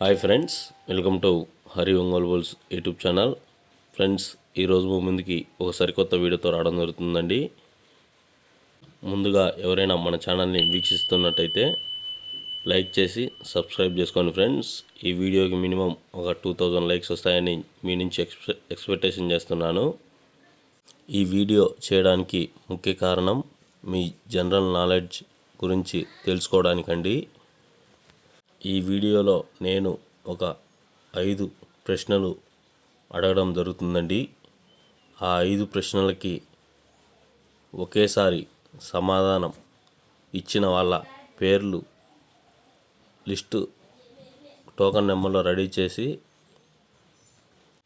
Hi friends welcome to Hari Ongole బోల్స్ YouTube channel. Friends ఈరోజు మీ ముందుకి ఒక సరికొత్త వీడియోతో రావడం జరుగుతుందండి. ముందుగా ఎవరైనా మన ఛానల్ని వీక్షిస్తున్నట్టయితే లైక్ చేసి సబ్స్క్రైబ్ చేసుకోండి ఫ్రెండ్స్. ఈ వీడియోకి మినిమం ఒక టూ థౌజండ్ లైక్స్ వస్తాయని మీ నుంచి ఎక్స్పె ఎక్స్పెక్టేషన్ చేస్తున్నాను. ఈ వీడియో చేయడానికి ముఖ్య కారణం మీ జనరల్ నాలెడ్జ్ గురించి తెలుసుకోవడానికండి. ఈ వీడియోలో నేను ఒక ఐదు ప్రశ్నలు అడగడం జరుగుతుందండి. ఆ ఐదు ప్రశ్నలకి ఒకేసారి సమాధానం ఇచ్చిన వాళ్ళ పేర్లు లిస్టు టోకన్ నెంబర్లో రెడీ చేసి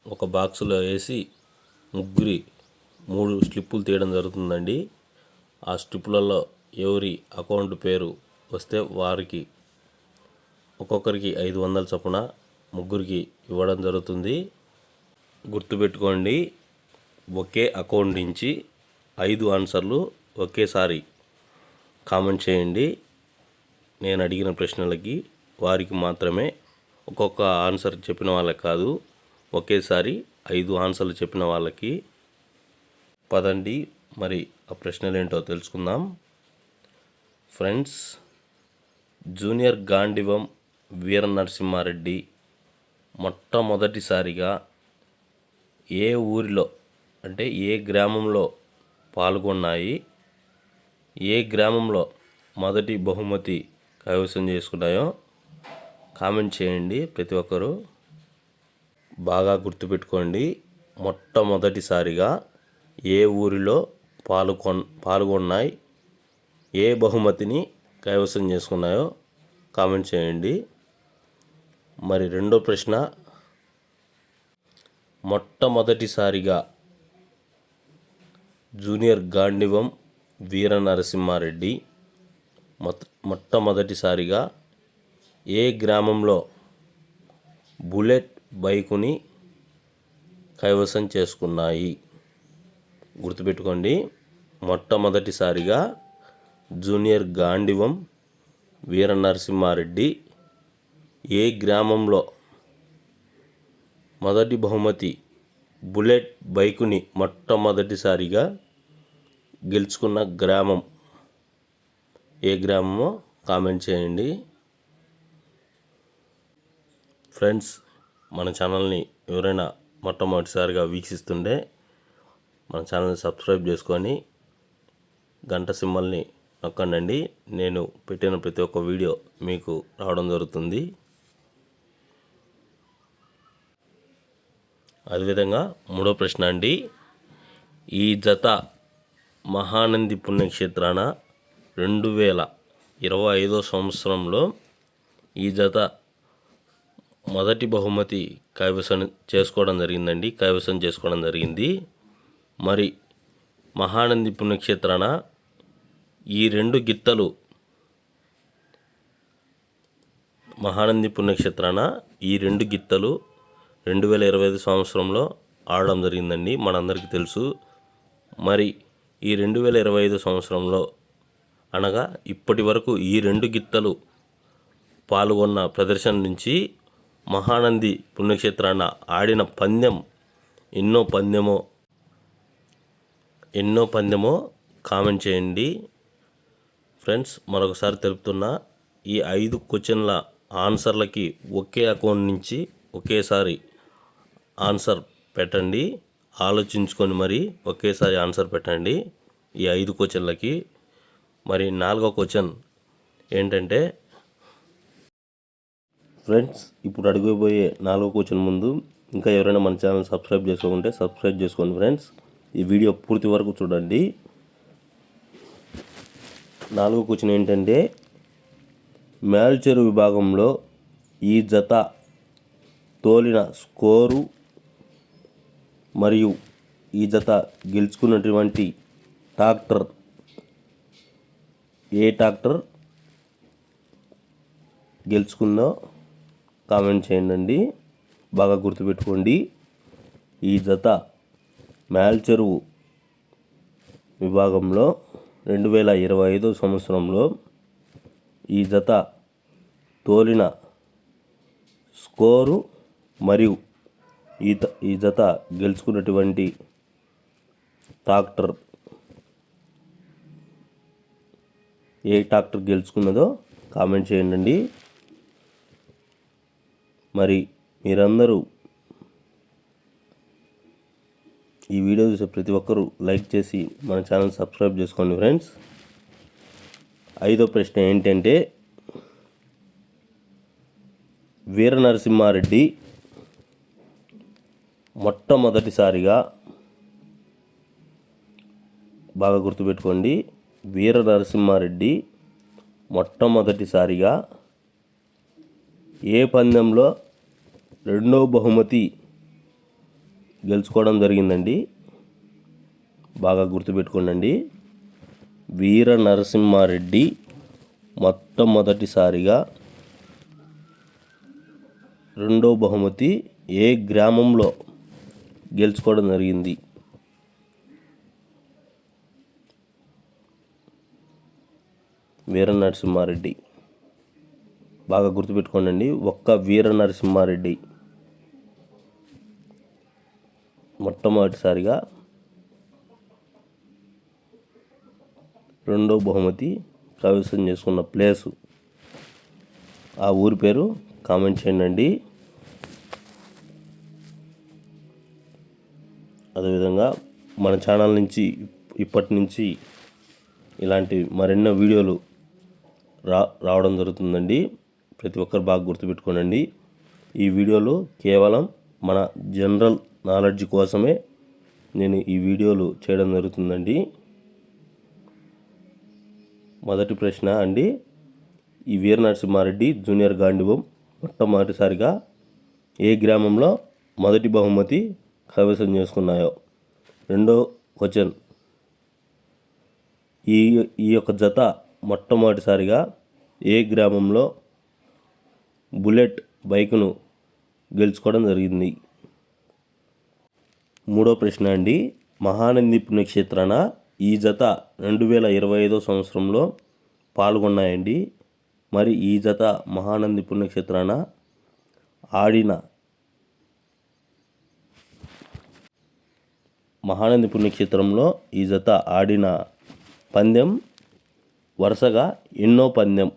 ఒక బాక్సులో వేసి ముగ్గురి మూడు స్లిప్పులు తీయడం జరుగుతుందండి. ఆ స్లిప్పులలో ఎవరి అకౌంట్ పేరు వస్తే వారికి ఒక్కొక్కరికి ఐదు వందల చొప్పున ముగ్గురికి ఇవ్వడం జరుగుతుంది. గుర్తుపెట్టుకోండి ఒకే అకౌంట్ నుంచి ఐదు ఆన్సర్లు ఒకేసారి కామెంట్ చేయండి. నేను అడిగిన ప్రశ్నలకి వారికి మాత్రమే ఒక్కొక్క ఆన్సర్ చెప్పిన వాళ్ళకి కాదు ఒకేసారి ఐదు ఆన్సర్లు చెప్పిన వాళ్ళకి పదండి. మరి ఆ ప్రశ్నలు ఏంటో తెలుసుకుందాం. ఫ్రెండ్స్ జూనియర్ గాండివం వీర నరసింహారెడ్డి మొట్టమొదటిసారిగా ఏ ఊరిలో అంటే ఏ గ్రామంలో పాల్గొన్నాయి ఏ గ్రామంలో మొదటి బహుమతి కైవసం చేసుకున్నాయో కామెంట్ చేయండి. ప్రతి ఒక్కరూ బాగా గుర్తుపెట్టుకోండి. మొట్టమొదటిసారిగా ఏ ఊరిలో పాల్గొన్ పాల్గొన్నాయి ఏ బహుమతిని కైవసం చేసుకున్నాయో కామెంట్ చేయండి. మరి రెండో ప్రశ్న మొట్టమొదటిసారిగా జూనియర్ గాండివం వీర నరసింహారెడ్డి మొట్ట మొట్టమొదటిసారిగా ఏ గ్రామంలో బుల్లెట్ బైకుని కైవసం చేసుకున్నాయి? గుర్తుపెట్టుకోండి. మొట్టమొదటిసారిగా జూనియర్ గాండివం వీర నరసింహారెడ్డి ఏ గ్రామంలో మొదటి బహుమతి బుల్లెట్ బైకుని మొట్టమొదటిసారిగా గెలుచుకున్న గ్రామం? ఏ గ్రామమో కామెంట్ చేయండి. ఫ్రెండ్స్ మన ఛానల్ని ఎవరైనా మొట్టమొదటిసారిగా వీక్షిస్తుంటే మన ఛానల్ని సబ్స్క్రైబ్ చేసుకొని గంట సింబల్ని నొక్కండి నేను పెట్టిన ప్రతి ఒక్క వీడియో మీకు రావడం జరుగుతుంది. అదేవిధంగా మూడో ప్రశ్న అండి. ఈ జత మహానంది పుణ్యక్షేత్రాన రెండు వేల ఇరవై ఐదో సంవత్సరంలో ఈ జత మొదటి బహుమతి కైవసం చేసుకోవడం జరిగిందండి. కైవసం చేసుకోవడం జరిగింది. మరి మహానంది పుణ్యక్షేత్రాన ఈ రెండు గిత్తలు మహానంది పుణ్యక్షేత్రాన ఈ రెండు గిత్తలు రెండు వేల ఇరవై ఐదు సంవత్సరంలో ఆడడం జరిగిందండి. మనందరికీ తెలుసు. మరి ఈ రెండు వేల ఇరవై ఐదు సంవత్సరంలో అనగా ఇప్పటి వరకు ఈ రెండు గిత్తలు పాల్గొన్న ప్రదర్శన నుంచి మహానంది పుణ్యక్షేత్రాన ఆడిన పందెం ఎన్నో పందెమో ఎన్నో పందెమో కామెంట్ చేయండి. ఫ్రెండ్స్ మరొకసారి తెలుపుతున్నా ఈ ఐదు క్వశ్చన్ల ఆన్సర్లకి ఒకే అకౌంట్ నుంచి ఒకేసారి ఆన్సర్ పెట్టండి. ఆలోచించుకొని మరి ఒకేసారి ఆన్సర్ పెట్టండి. ఈ ఐదు క్వశ్చన్లకి మరి నాలుగో క్వశ్చన్ ఏంటంటే ఫ్రెండ్స్ ఇప్పుడు అడిగిపోయే నాలుగో క్వశ్చన్ ముందు ఇంకా ఎవరైనా మన ఛానల్ సబ్స్క్రైబ్ చేసుకోకుంటే సబ్స్క్రైబ్ చేసుకోండి ఫ్రెండ్స్. ఈ వీడియో పూర్తి వరకు చూడండి. నాలుగో క్వశ్చన్ ఏంటంటే మేల్చెరు విభాగంలో ఈ జత తోలిన స్కోరు మరియు ఈ జత గెలుచుకున్నటువంటి ట్రాక్టర్ ఏ ట్రాక్టర్ గెలుచుకుందో కామెంట్ చేయండి బాగా గుర్తుపెట్టుకోండి. ఈ జత మేల్చెరువు విభాగంలో రెండు వేల ఇరవై ఐదో సంవత్సరంలో ఈ జత తోలిన స్కోరు మరియు ఈత ఈ జత గెలుచుకున్నటువంటి ట్రాక్టర్ ఏ ట్రాక్టర్ గెలుచుకున్నదో కామెంట్ చేయండి మరి మీరందరూ ఈ వీడియో చూసే ప్రతి ఒక్కరూ లైక్ చేసి మన ఛానల్ సబ్స్క్రైబ్ చేసుకోండి ఫ్రెండ్స్. ఐదో ప్రశ్న ఏంటంటే వీర నరసింహారెడ్డి మొట్టమొదటిసారిగా బాగా గుర్తుపెట్టుకోండి వీర నరసింహారెడ్డి మొట్టమొదటిసారిగా ఏ పందెంలో రెండో బహుమతి గెలుచుకోవడం జరిగిందండి. బాగా గుర్తుపెట్టుకోండి వీర నరసింహారెడ్డి మొట్టమొదటిసారిగా రెండో బహుమతి ఏ గ్రామంలో గెలుచుకోవడం జరిగింది. వీర నరసింహారెడ్డి. బాగా గుర్తుపెట్టుకోండి ఒక్క వీర నరసింహారెడ్డి మొట్టమొదటిసారిగా రెండో బహుమతి కైవసం చేసుకున్న ప్లేసు ఆ ఊరి పేరు కామెంట్ చేయండి అదేవిధంగా మన ఛానల్ నుంచి ఇప్పటి నుంచి ఇలాంటి మరెన్నో వీడియోలు రా రావడం జరుగుతుందండి. ప్రతి ఒక్కరు బాగా గుర్తుపెట్టుకోనండి. ఈ వీడియోలు కేవలం మన జనరల్ నాలెడ్జ్ కోసమే నేను ఈ వీడియోలు చేయడం జరుగుతుందండి. మొదటి ప్రశ్న అండి. ఈ వీర నరసింహారెడ్డి జూనియర్ గాంధీవం మొట్టమొదటిసారిగా ఏ గ్రామంలో మొదటి బహుమతి కైవసం చేసుకున్నాయో? రెండో క్వశ్చన్. ఈ ఈ యొక్క జత మొట్టమొదటిసారిగా ఏ గ్రామంలో బుల్లెట్ బైక్ను గెలుచుకోవడం జరిగింది? మూడో ప్రశ్న అండి. మహానంది పుణ్యక్షేత్రాన ఈ జత రెండు వేల ఇరవై ఐదో సంవత్సరంలో పాల్గొన్నాయండి. మరి ఈ జత మహానంది పుణ్యక్షేత్రాన ఆడిన మహానంది పుణ్యక్షేత్రంలో ఈ జత ఆడిన పందెం వరుసగా ఎన్నో పందెం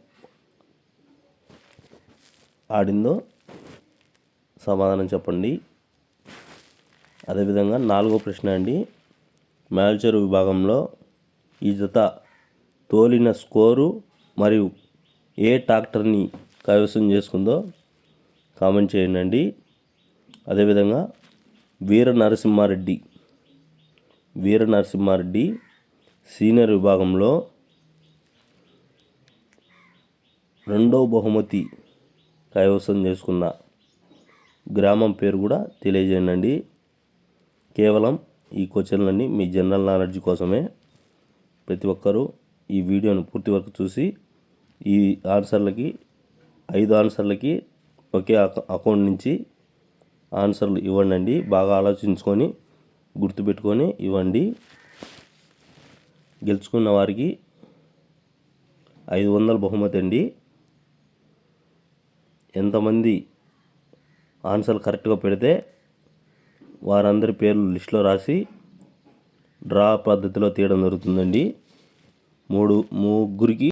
ఆడిందో సమాధానం చెప్పండి. అదేవిధంగా నాలుగో ప్రశ్న అండి. మేల్చరు విభాగంలో ఈ జత తోలిన స్కోరు మరియు ఏ ట్రాక్టర్ని కైవసం చేసుకుందో కామెంట్ చేయండి. అదేవిధంగా వీర నరసింహారెడ్డి వీర నరసింహారెడ్డి సీనియర్ విభాగంలో రెండో బహుమతి కైవసం చేసుకున్న గ్రామం పేరు కూడా తెలియజేయండి కేవలం ఈ క్వశ్చన్లన్నీ మీ జనరల్ నాలెడ్జ్ కోసమే. ప్రతి ఒక్కరూ ఈ వీడియోను పూర్తి వరకు చూసి ఈ ఆన్సర్లకి ఐదు ఆన్సర్లకి ఒకే అకౌంట్ నుంచి ఆన్సర్లు ఇవ్వండి బాగా ఆలోచించుకొని గుర్తుపెట్టుకొని ఇవ్వండి. గెలుచుకున్న వారికి ఐదు వందల బహుమతి అండి. ఎంతమంది ఆన్సర్లు కరెక్ట్గా పెడితే వారందరి పేర్లు లిస్టులో రాసి డ్రా పద్ధతిలో తీయడం జరుగుతుందండి. మూడు ముగ్గురికి